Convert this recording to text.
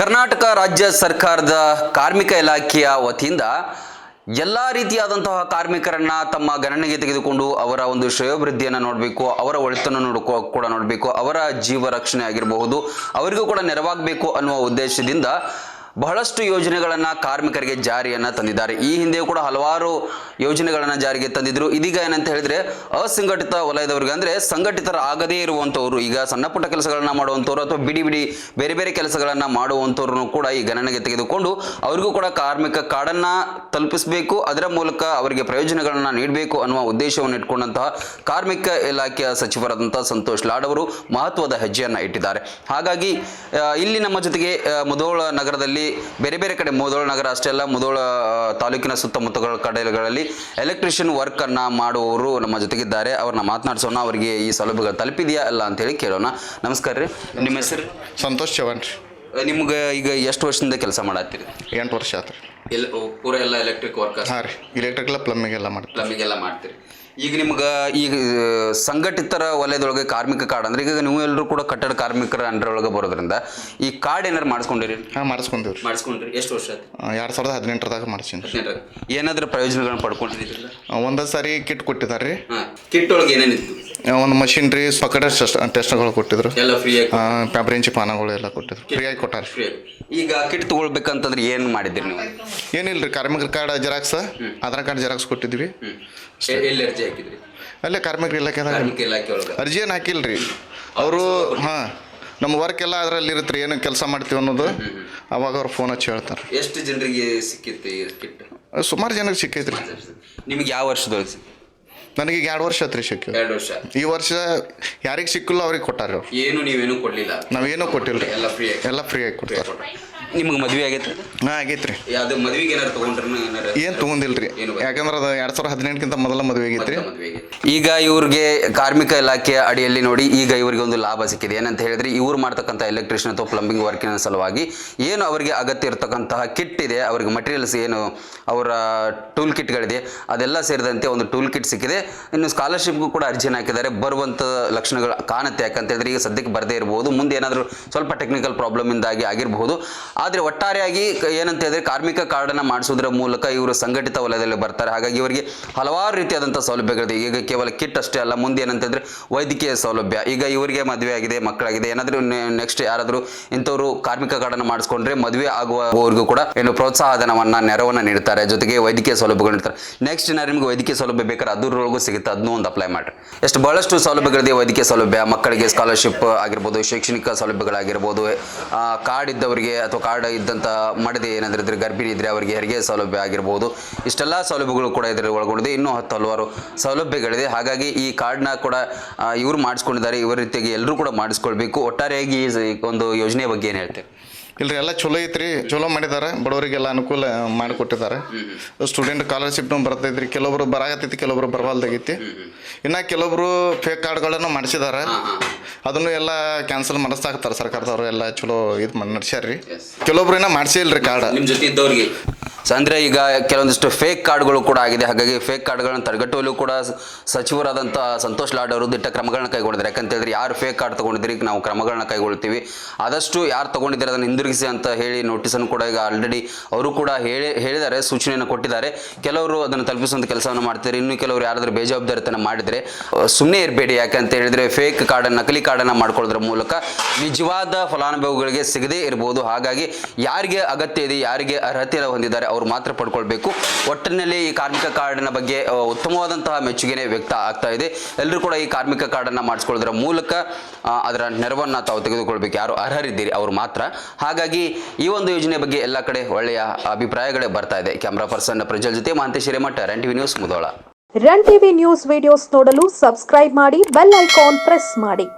ಕರ್ನಾಟಕ ರಾಜ್ಯ ಸರ್ಕಾರದ ಕಾರ್ಮಿಕ ಇಲಾಖೆಯ ವತಿಯಿಂದ ಎಲ್ಲ ರೀತಿಯಾದಂತಹ ಕಾರ್ಮಿಕರನ್ನ ತಮ್ಮ ಗಣನೆಗೆ ತೆಗೆದುಕೊಂಡು ಅವರ ಒಂದು ಶ್ರೇಯೋಭಿವೃದ್ಧಿಯನ್ನು ನೋಡಬೇಕು, ಅವರ ಒಳಿತನ್ನು ನೋಡ್ಕೋ, ಕೂಡ ನೋಡಬೇಕು, ಅವರ ಜೀವ ರಕ್ಷಣೆ ಆಗಿರಬಹುದು, ಅವರಿಗೂ ಕೂಡ ನೆರವಾಗಬೇಕು ಅನ್ನುವ ಉದ್ದೇಶದಿಂದ ಬಹಳಷ್ಟು ಯೋಜನೆಗಳನ್ನು ಕಾರ್ಮಿಕರಿಗೆ ಜಾರಿಯನ್ನ ತಂದಿದ್ದಾರೆ. ಈ ಹಿಂದೆಯೂ ಕೂಡ ಹಲವಾರು ಯೋಜನೆಗಳನ್ನು ಜಾರಿಗೆ ತಂದಿದ್ರು. ಇದೀಗ ಏನಂತ ಹೇಳಿದ್ರೆ, ಅಸಂಘಟಿತ ವಲಯದವರಿಗೆ ಅಂದ್ರೆ ಸಂಘಟಿತರ ಆಗದೇ ಇರುವಂತವರು, ಈಗ ಸಣ್ಣ ಪುಟ್ಟ ಕೆಲಸಗಳನ್ನ ಮಾಡುವಂತವರು ಅಥವಾ ಬಿಡಿ ಬಿಡಿ ಬೇರೆ ಬೇರೆ ಕೆಲಸಗಳನ್ನು ಮಾಡುವಂಥವ್ರನ್ನು ಕೂಡ ಈ ಗಣನೆಗೆ ತೆಗೆದುಕೊಂಡು ಅವರಿಗೂ ಕೂಡ ಕಾರ್ಮಿಕ ಕಾರ್ಡನ್ನ ತಲುಪಿಸಬೇಕು, ಅದರ ಮೂಲಕ ಅವರಿಗೆ ಪ್ರಯೋಜನಗಳನ್ನು ನೀಡಬೇಕು ಅನ್ನುವ ಉದ್ದೇಶವನ್ನು ಇಟ್ಕೊಂಡಂತಹ ಕಾರ್ಮಿಕ ಇಲಾಖೆಯ ಸಚಿವರಾದಂತಹ ಸಂತೋಷ್ ಲಾಡ್ ಅವರು ಮಹತ್ವದ ಹೆಜ್ಜೆಯನ್ನು ಇಟ್ಟಿದ್ದಾರೆ. ಹಾಗಾಗಿ ಇಲ್ಲಿ ನಮ್ಮ ಜೊತೆಗೆ ಮುಧೋಳ ನಗರದಲ್ಲಿ ಬೇರೆ ಬೇರೆ ಕಡೆ ಮುಧೋಳ ನಗರ ಅಷ್ಟೇ ಅಲ್ಲ ಮುಧೋಳ ತಾಲೂಕಿನ ಸುತ್ತಮುತ್ತಗಳ ಕಡೆಗಳಲ್ಲಿ ಎಲೆಕ್ಟ್ರಿಷಿಯನ್ ವರ್ಕ್ ಅನ್ನ ಮಾಡುವವರು ನಮ್ಮ ಜೊತೆಗಿದ್ದಾರೆ. ಅವ್ರನ್ನ ಮಾತನಾಡಿಸೋಣ ಅವರಿಗೆ ಈ ಸೌಲಭ್ಯಗಳು ತಲುಪಿದೆಯಾ ಅಲ್ಲ ಅಂತ ಹೇಳಿ ಕೇಳೋಣ. ನಮಸ್ಕಾರ ರೀ ನಿಮ್ಮ ಹೆಸರು? ಸಂತೋಷ್ ಚವಾಣ್ ರೀ. ನಿಮ್ಗೆ ಈಗ ಎಷ್ಟು ವರ್ಷದಿಂದ ಕೆಲಸ ಮಾಡತ್ತೀರಿ? ಎಂಟು ವರ್ಷ ಆತು ರೀ ಎಲ್ಲ ಪೂರ ಎಲ್ಲ ಎಲೆಕ್ಟ್ರಿಕ್ ವರ್ಕರ್ಸ್ ಹಾಂ ರೀ ಇಲೆಕ್ಟ್ರಿಕಲ್ ಪ್ಲಮ್ಮಿಂಗ್ ಎಲ್ಲ ಮಾಡ್ತೀವಿ. ಪ್ಲಮ್ಮಿಂಗ್ ಎಲ್ಲ ಮಾಡ್ತೀರಿ. ಈಗ ನಿಮ್ಗೆ ಈಗ ಸಂಘಟಿತರ ವಲಯದೊಳಗೆ ಕಾರ್ಮಿಕ ಕಾರ್ಡ್ ಅಂದ್ರೆ ಈಗ ನೀವು ಎಲ್ಲರೂ ಕೂಡ ಕಟ್ಟಡ ಕಾರ್ಮಿಕರ ಒಳಗೆ ಬರೋದ್ರಿಂದ ಈ ಕಾರ್ಡ್ ಏನಾರು ಮಾಡಿಸ್ಕೊಂಡಿರಿ? ಹಾಂ ಮಾಡ್ಸ್ಕೊಂಡೆವು ಮಾಡಿಸ್ಕೊಂಡ್ರಿ. ಎಷ್ಟು ವರ್ಷ ಆಯ್ತು? ಎರಡು ಸಾವಿರದ ಹದಿನೆಂಟರದಾಗ ಮಾಡ್ಸೀನಿ ಏನಾದರೂ ಪ್ರಯೋಜನಗಳನ್ನ ಒಂದೊಂದು ಒಂದು ಸಾರಿ ಕಿಟ್ ಕೊಟ್ಟಿದ್ದಾರೆ ರೀ. ಕಿಟ್ ಒಳಗೆ ಏನೇನಿತ್ತು ಒಂದು ಮಷಿನ್ ರೀ ಸೊಕಟ ಟೆಸ್ಟ್ಗಳು ಕೊಟ್ಟಿದ್ರು. ಎಲ್ಲ ಫ್ರೀ ಪ್ಯಾಬ್ರೆಂಚಿ ಪಾನಗಳು ಎಲ್ಲ ಕೊಟ್ಟಿದ್ರು. ಫ್ರೀಯಾಗಿ ಕೊಟ್ಟಾರೆ ಈಗ ಕಿಟ್ ತಗೊಳ್ಬೇಕಂತಂದ್ರೆ ಏನು ಮಾಡಿದ್ರಿ ನೀವು? ಏನಿಲ್ಲ ರೀ ಕಾರ್ಮಿಕರ card xerox Aadhaar card xerox ಕೊಟ್ಟಿದ್ವಿ. ಹ್ಮ್. ಎಲ್ಲಿ ಅರ್ಜಿ ಹಾಕಿದ್ರಿ? ಅಲ್ಲೇ ಕಾರ್ಮಿಕರ ಇಲಾಖೆದಾಗ. ಕಾರ್ಮಿಕ ಇಲಾಖೆ ಒಳಗೆ. ಅರ್ಜಿ ಏನು ಹಾಕಿಲ್ಲ ರೀ ಅವರು ಹಾಂ ನಮ್ಮ ವರ್ಕ್ ಎಲ್ಲ ಅದರಲ್ಲಿ ಇರುತ್ತೆ ರೀ ಏನು ಕೆಲಸ ಮಾಡ್ತೀವಿ ಅನ್ನೋದು. ಅವಾಗ ಅವ್ರು ಫೋನ್ ಹಚ್ಚಿ ಹೇಳ್ತಾರೆ. ಎಷ್ಟು ಜನರಿಗೆ ಸಿಕ್ಕಿತ್ತು ಈ ಕಿಟ್ ಸುಮಾರು ಜನಕ್ಕೆ ಸಿಕ್ಕೈತ್ರಿ. ನಿಮ್ಗೆ ಯಾವ ವರ್ಷದೊಳಗೆ ಸಿಕ್ಕಿತ್ತು? ನನಗೆ ಈಗ ಎರಡು ವರ್ಷ ಆತ್ರಿ ಸಿಕ್ಕಿ ಎರಡು ವರ್ಷ. ಈ ವರ್ಷ ಯಾರಿಗೆ ಸಿಕ್ಕಿಲ್ಲ ಅವ್ರಿಗೆ ಕೊಟ್ಟಾರೆ ಅವ್ರು. ಏನು ನೀವೇನು ಕೊಡ್ಲಿಲ್ಲ? ನಾವೇನೂ ಕೊಟ್ಟಿಲ್ಲ ರೀ ಎಲ್ಲ ಫ್ರೀ ಎಲ್ಲ ಫ್ರೀ ಆಗಿ ಕೊಡ್ತಾರೆ. ನಿಮ್ಗೆ ಮದುವೆ ಆಗೈತೆ ಹಾಂ ಆಗೈತೆ ರೀ ಅದು ಮದ್ವೆಗೆ ಏನಾರು ತಗೊಂಡ್ರೆ ಏನಾರು ಏನು ತೊಗೊಂಡಿಲ್ಲ ರೀ ಯಾಕಂದ್ರೆ ಅದು ಎರಡು ಸಾವಿರದ ಹದಿನೆಂಟಕ್ಕಿಂತ ಮೊದಲ ಮದುವೆ ಆಗೈತೆ ರೀ ಈಗ ಇವ್ರಿಗೆ ಕಾರ್ಮಿಕ ಇಲಾಖೆಯ ಅಡಿಯಲ್ಲಿ ನೋಡಿ ಈಗ ಇವರಿಗೆ ಒಂದು ಲಾಭ ಸಿಕ್ಕಿದೆ. ಏನಂತ ಹೇಳಿದ್ರೆ ಇವ್ರು ಮಾಡ್ತಕ್ಕಂಥ ಎಲೆಕ್ಟ್ರಿಷಿಯನ್ ಅಥವಾ ಪ್ಲಂಬಿಂಗ್ ವರ್ಕಿನ ಸಲುವಾಗಿ ಏನು ಅವರಿಗೆ ಅಗತ್ಯ ಇರತಕ್ಕಂತಹ ಕಿಟ್ ಇದೆ ಅವರಿಗೆ ಮಟೀರಿಯಲ್ಸ್ ಏನು ಅವರ ಟೂಲ್ ಕಿಟ್ಗಳಿದೆ ಅದೆಲ್ಲ ಸೇರಿದಂತೆ ಒಂದು ಟೂಲ್ ಕಿಟ್ ಸಿಕ್ಕಿದೆ. ಇನ್ನು ಸ್ಕಾಲರ್ಶಿಪ್ಗೂ ಕೂಡ ಅರ್ಜಿಯನ್ನು ಹಾಕಿದ್ದಾರೆ. ಬರುವಂಥ ಲಕ್ಷಣಗಳು ಕಾಣುತ್ತೆ. ಯಾಕಂತ ಹೇಳಿದ್ರೆ ಈಗ ಸದ್ಯಕ್ಕೆ ಬರದೇ ಇರಬಹುದು ಮುಂದೆ ಏನಾದರೂ ಸ್ವಲ್ಪ ಟೆಕ್ನಿಕಲ್ ಪ್ರಾಬ್ಲಮಿಂದಾಗಿ ಆಗಿರಬಹುದು. ಆದರೆ ಒಟ್ಟಾರೆಯಾಗಿ ಏನಂತ ಹೇಳಿದ್ರೆ ಕಾರ್ಮಿಕ ಕಾರ್ಡನ್ನು ಮಾಡಿಸೋದ್ರ ಮೂಲಕ ಇವರು ಸಂಘಟಿತ ವಲಯದಲ್ಲಿ ಬರ್ತಾರೆ. ಹಾಗಾಗಿ ಇವರಿಗೆ ಹಲವಾರು ರೀತಿಯಾದಂಥ ಸೌಲಭ್ಯಗಳಿದೆ. ಈಗ ಕೇವಲ ಕಿಟ್ ಅಷ್ಟೇ ಅಲ್ಲ, ಮುಂದೆ ಏನಂತ ಹೇಳಿದ್ರೆ ವೈದ್ಯಕೀಯ ಸೌಲಭ್ಯ. ಈಗ ಇವರಿಗೆ ಮದುವೆ ಆಗಿದೆ, ಮಕ್ಕಳಾಗಿದೆ. ಏನಾದರೂ ನೆಕ್ಸ್ಟ್ ಯಾರಾದರೂ ಇಂಥವರು ಕಾರ್ಮಿಕ ಕಾರ್ಡನ್ನು ಮಾಡಿಸ್ಕೊಂಡ್ರೆ ಮದುವೆ ಆಗುವವರಿಗೂ ಕೂಡ ಏನು ಪ್ರೋತ್ಸಾಹಧನವನ್ನು, ನೆರವನ್ನು ನೀಡ್ತಾರೆ. ಜೊತೆಗೆ ವೈದ್ಯಕೀಯ ಸೌಲಭ್ಯಗಳು ನೀಡ್ತಾರೆ. ನೆಕ್ಸ್ಟ್ ಏನಾದ್ರು ನಿಮಗೆ ವೈದ್ಯಕೀಯ ಸೌಲಭ್ಯ ಬೇಕಾದ್ರೆ ಅದರೊಳಗೂ ಸಿಗುತ್ತೆ. ಅದನ್ನೂ ಒಂದು ಅಪ್ಲೈ ಮಾಡಿರಿ. ಎಷ್ಟು ಬಹಳಷ್ಟು ಸೌಲಭ್ಯಗಳಿದೆ ವೈದ್ಯಕೀಯ ಸೌಲಭ್ಯ. ಮಕ್ಕಳಿಗೆ ಸ್ಕಾಲರ್ಶಿಪ್ ಆಗಿರ್ಬೋದು, ಶೈಕ್ಷಣಿಕ ಸೌಲಭ್ಯಗಳಾಗಿರ್ಬೋದು ಕಾರ್ಡ್ ಇದ್ದವರಿಗೆ ಅಥವಾ ಕಾರ್ಡ್ ಇದ್ದಂಥ ಮಾಡದೆ. ಏನಾದರೂ ಇದ್ರೆ ಗರ್ಭಿಣಿ ಇದ್ರೆ ಅವರಿಗೆ ಹೆರಿಗೆ ಸೌಲಭ್ಯ ಆಗಿರ್ಬೋದು. ಇಷ್ಟೆಲ್ಲ ಸೌಲಭ್ಯಗಳು ಕೂಡ ಇದರಲ್ಲಿ ಒಳಗೊಂಡಿದೆ. ಇನ್ನೂ ಹತ್ತು ಹಲವಾರು ಸೌಲಭ್ಯಗಳಿದೆ. ಹಾಗಾಗಿ ಈ ಕಾರ್ಡ್ನ ಕೂಡ ಇವರು ಮಾಡಿಸ್ಕೊಂಡಿದ್ದಾರೆ. ಇವರ ರೀತಿಯಾಗಿ ಎಲ್ಲರೂ ಕೂಡ ಮಾಡಿಸ್ಕೊಳ್ಬೇಕು. ಒಟ್ಟಾರೆಯಾಗಿ ಈ ಒಂದು ಯೋಜನೆ ಬಗ್ಗೆ ಏನು ಹೇಳ್ತೇವೆ ಇಲ್ರಿ ಎಲ್ಲ ಚಲೋ ಐತ್ರಿ. ಚಲೋ ಮಾಡಿದ್ದಾರೆ. ಬಡವರಿಗೆಲ್ಲ ಅನುಕೂಲ ಮಾಡಿಕೊಟ್ಟಿದ್ದಾರೆ. ಸ್ಟೂಡೆಂಟ್ ಸ್ಕಾಲರ್ಶಿಪ್ನು ಬರ್ತೈತ್ರಿ. ಕೆಲವೊಬ್ರು ಬರಾಗತ್ತೈತಿ ಕೆಲವೊಬ್ರು ಬರವಲ್ದಾಗೈತಿ. ಇನ್ನು ಕೆಲವೊಬ್ರು ಫೇಕ್ ಕಾರ್ಡ್ಗಳನ್ನು ಮಾಡಿಸಿದ್ದಾರೆ. ಅದನ್ನು ಎಲ್ಲ ಕ್ಯಾನ್ಸಲ್ ಮಾಡಿಸ್ತಾಕ್ತಾರೆ ಸರ್ಕಾರದವರು ಎಲ್ಲ ಚಲೋ ಇದು ಮಾಡಿ ನಡ್ಸ್ಯಾರ್ರಿ. ಕೆಲವೊಬ್ರು ಇನ್ನೂ ಮಾಡಿಸಿಲ್ರಿ ಕಾರ್ಡ್ ನಿಮ್ಮ ಜೊತೆ ಇದ್ದವ್ರಿಗೆ. ಸೊ ಅಂದ್ರೆ ಈಗ ಕೆಲವೊಂದಿಷ್ಟು ಫೇಕ್ ಕಾರ್ಡ್ಗಳು ಕೂಡ ಆಗಿದೆ. ಹಾಗಾಗಿ ಫೇಕ್ ಕಾರ್ಡ್ಗಳನ್ನು ತಡೆಗಟ್ಟುವಲ್ಲೂ ಕೂಡ ಸಚಿವರಾದಂತಹ ಸಂತೋಷ್ ಲಾಡ್ ಅವರು ದಿಟ್ಟ ಕ್ರಮಗಳನ್ನ ಕೈಗೊಂಡಿದ್ದಾರೆ. ಯಾಕಂತ ಹೇಳಿದ್ರೆ ಯಾರು ಫೇಕ್ ಕಾರ್ಡ್ ತಗೊಂಡಿದ್ರಿ ನಾವು ಕ್ರಮಗಳನ್ನ ಕೈಗೊಳ್ತೀವಿ. ಆದಷ್ಟು ಯಾರು ತಗೊಂಡಿದ್ದಾರೆ ಅದನ್ನು ಹಿಂದಿರುಗಿಸಿ ಅಂತ ಹೇಳಿ ನೋಟಿಸನ್ನು ಕೂಡ ಈಗ ಆಲ್ರೆಡಿ ಅವರು ಕೂಡ ಹೇಳಿ, ಹೇಳಿದ್ದಾರೆ, ಸೂಚನೆಯನ್ನು ಕೊಟ್ಟಿದ್ದಾರೆ. ಕೆಲವರು ಅದನ್ನು ತಲುಪಿಸುವಂಥ ಕೆಲಸವನ್ನು ಮಾಡ್ತಾರೆ ಇನ್ನು ಕೆಲವರು ಯಾರಾದರೂ ಬೇಜವಾಬ್ದಾರಿತನ ಮಾಡಿದ್ರೆ ಸುಮ್ಮನೆ ಇರಬೇಡಿ. ಯಾಕಂತ ಹೇಳಿದ್ರೆ ಫೇಕ್ ಕಾರ್ಡನ್ನು ನಕಲಿ ಕಾರ್ಡನ್ನು ಮಾಡ್ಕೊಳ್ಳೋದ್ರ ಮೂಲಕ ನಿಜವಾದ ಫಲಾನುಭವಿಗಳಿಗೆ ಸಿಗದೇ ಇರಬಹುದು ಹಾಗಾಗಿ ಯಾರಿಗೆ ಅಗತ್ಯ ಇದೆ, ಯಾರಿಗೆ ಅರ್ಹತೆ ಹೊಂದಿದ್ದಾರೆ ಅವರು ಮಾತ್ರ ಪಡ್ಕೊಳ್ಬೇಕು. ಒಟ್ಟಿನಲ್ಲಿ ಈ ಕಾರ್ಮಿಕ ಕಾರ್ಡಿನ ಬಗ್ಗೆ ಉತ್ತಮವಾದಂತಹ ಮೆಚ್ಚುಗೆನೆ ವ್ಯಕ್ತ ಆಗ್ತಾ ಇದೆ. ಎಲ್ಲರೂ ಕೂಡ ಈ ಕಾರ್ಮಿಕ ಕಾರ್ಡನ್ನು ಮಾಡಿಸ್ಕೊಳ್ಳೋದ್ರ ಮೂಲಕ ಅದರ ನೆರವನ್ನು ತಾವು ತೆಗೆದುಕೊಳ್ಬೇಕು. ಯಾರು ಅರ್ಹರಿದ್ದೀರಿ ಅವರು ಮಾತ್ರ. ಹಾಗಾಗಿ ಈ ಒಂದು ಯೋಜನೆ ಬಗ್ಗೆ ಎಲ್ಲ ಕಡೆ ಒಳ್ಳೆಯ ಅಭಿಪ್ರಾಯಗಳೇ ಬರ್ತಾ ಇದೆ. ಕ್ಯಾಮ್ರಾ ಪರ್ಸನ್ ಪ್ರಜ್ವಲ್ ಜೊತೆ Mahantesh Hiremath, run TV news Mudhol run TV news videos ನೋಡಲು ಸಬ್ಸ್ಕ್ರೈಬ್ ಮಾಡಿ, ಬೆಲ್ ಐಕಾನ್ ಪ್ರೆಸ್ ಮಾಡಿ.